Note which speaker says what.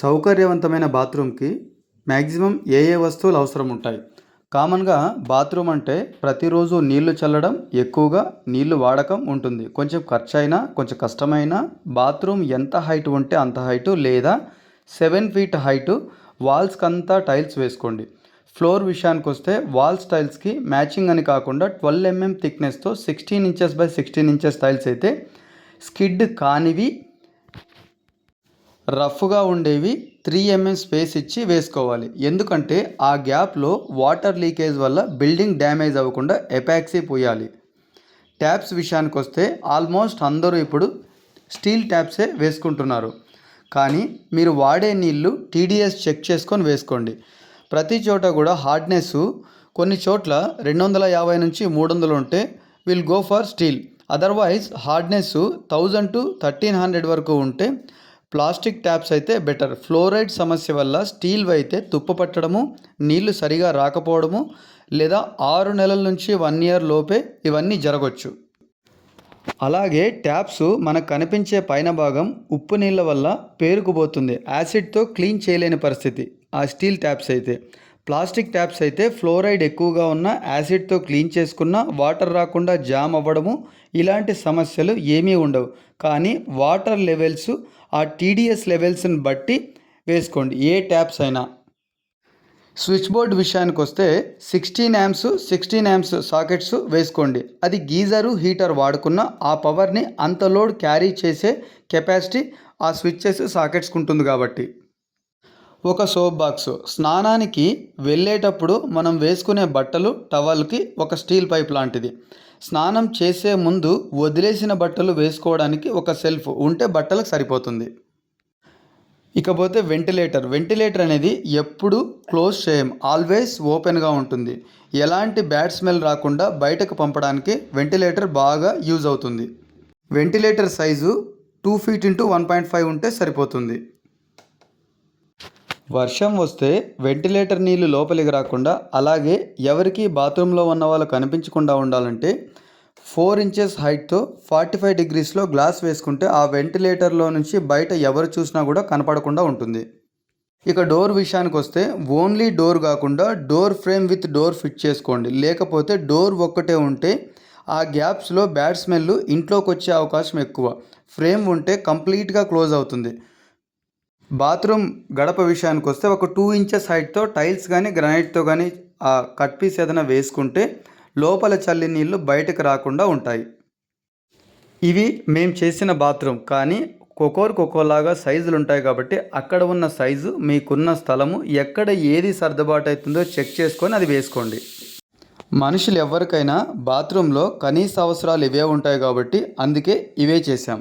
Speaker 1: సౌకర్యవంతమైన బాత్రూమ్కి మ్యాక్సిమం ఏ ఏ వస్తువులు అవసరం ఉంటాయి కామన్గా బాత్రూమ్ అంటే ప్రతిరోజు నీళ్ళు చల్లడం ఎక్కువగా నీళ్ళు వాడకం ఉంటుంది. కొంచెం ఖర్చు అయినా కొంచెం కష్టమైన బాత్రూమ్ ఎంత హైట్ ఉంటే అంత హైటు లేదా సెవెన్ ఫీట్ హైటు వాల్స్కి అంతా టైల్స్ వేసుకోండి. ఫ్లోర్ విషయానికి వస్తే వాల్స్ టైల్స్కి మ్యాచింగ్ అని కాకుండా twelve MM థిక్నెస్తో sixteen inches by sixteen inches tiles అయితే స్కిడ్ కానివి రఫ్గా ఉండేవి త్రీ ఎంఎం స్పేస్ ఇచ్చి వేసుకోవాలి. ఎందుకంటే ఆ గ్యాప్లో వాటర్ లీకేజ్ వల్ల బిల్డింగ్ డ్యామేజ్ అవ్వకుండా ఎపాక్సీ పోయాలి. ట్యాప్స్ విషయానికి వస్తే ఆల్మోస్ట్ అందరూ ఇప్పుడు స్టీల్ ట్యాప్సే వేసుకుంటున్నారు. కానీ మీరు వాడే నీళ్ళు టీడీఎస్ చెక్ చేసుకొని వేసుకోండి. ప్రతి చోట కూడా హార్డ్నెస్ కొన్ని చోట్ల రెండు వందల యాభై నుంచి మూడు వందలు ఉంటే will go for steel. Otherwise hardness thousand two thirteen hundred వరకు ఉంటే ప్లాస్టిక్ ట్యాప్స్ అయితే బెటర్. ఫ్లోరైడ్ సమస్య వల్ల స్టీల్ అయితే తుప్పు పట్టడము నీళ్ళు సరిగా రాకపోవడము లేదా ఆరు నెలల నుంచి వన్ ఇయర్ లోపే ఇవన్నీ జరగవచ్చు అలాగే ట్యాప్స్ మనకు కనిపించే పైన భాగం ఉప్పు నీళ్ళ వల్ల పేరుకుపోతుంది. యాసిడ్తో క్లీన్ చేయలేని పరిస్థితి ఆ స్టీల్ ట్యాప్స్ అయితే. ప్లాస్టిక్ ట్యాప్స్ అయితే ఫ్లోరైడ్ ఎక్కువగా ఉన్న యాసిడ్తో క్లీన్ చేసుకున్న వాటర్ రాకుండా జామ్ అవ్వడము ఇలాంటి సమస్యలు ఏమీ ఉండవు. కానీ వాటర్ లెవెల్స్ ఆ టీడీఎస్ లెవెల్స్ని బట్టి వేసుకోండి ఏ ట్యాప్స్ అయినా. స్విచ్ బోర్డ్ విషయానికి వస్తే sixteen amps sixteen amps sockets వేసుకోండి. అది గీజరు హీటర్ వాడుకున్న ఆ పవర్ని అంత లోడ్ క్యారీ చేసే కెపాసిటీ ఆ స్విచ్చెస్ సాకెట్స్కి ఉంటుంది కాబట్టి. ఒక సోప్ బాక్స్. స్నానానికి వెళ్ళేటప్పుడు మనం వేసుకునే బట్టలు టవల్కి ఒక స్టీల్ పైప్ లాంటిది. స్నానం చేసే ముందు వదిలేసిన బట్టలు వేసుకోవడానికి ఒక సెల్ఫ్ ఉంటే బట్టలకు సరిపోతుంది. ఇకపోతే వెంటిలేటర్. వెంటిలేటర్ అనేది ఎప్పుడు క్లోజ్ చేయం ఆల్వేస్ ఓపెన్గా ఉంటుంది. ఎలాంటి బ్యాడ్ స్మెల్ రాకుండా బయటకు పంపడానికి వెంటిలేటర్ బాగా యూజ్ అవుతుంది. Ventilator size two feet into one point five ఉంటే సరిపోతుంది. వర్షం వస్తే వెంటిలేటర్ నీళ్ళు లోపలికి రాకుండా అలాగే ఎవరికి బాత్రూంలో ఉన్న వాళ్ళు కనిపించకుండా ఉండాలంటే ఫోర్ ఇంచెస్ హైట్తో ఫార్టీ ఫైవ్ డిగ్రీస్లో గ్లాస్ వేసుకుంటే ఆ వెంటిలేటర్లో నుంచి బయట ఎవరు చూసినా కూడా కనపడకుండా ఉంటుంది. ఇక డోర్ విషయానికి వస్తే ఓన్లీ డోర్ కాకుండా door frame with door fit చేసుకోండి. లేకపోతే డోర్ ఒక్కటే ఉంటే ఆ గ్యాప్స్లో బ్యాడ్ స్మెల్ ఇంట్లోకి వచ్చే అవకాశం ఎక్కువ. ఫ్రేమ్ ఉంటే కంప్లీట్గా క్లోజ్ అవుతుంది. బాత్రూమ్ గడప విషయానికి వస్తే ఒక టూ ఇంచెస్ హైట్తో టైల్స్ కానీ గ్రానైట్తో కానీ ఆ కట్ పీస్ ఏదైనా వేసుకుంటే లోపల చల్లి నీళ్ళు బయటకు రాకుండా ఉంటాయి. ఇవి మేము చేసిన బాత్రూమ్ కానీ కొకోర్ కొకోలాగా సైజులు ఉంటాయి కాబట్టి అక్కడ ఉన్న సైజు మీకున్న స్థలము ఎక్కడ ఏది సర్దుబాటు అవుతుందో చెక్ చేసుకొని అది వేసుకోండి. మనుషులు ఎవరికైనా బాత్రూంలో కనీస అవసరాలు ఇవే ఉంటాయి కాబట్టి అందుకే ఇవే చేశాం.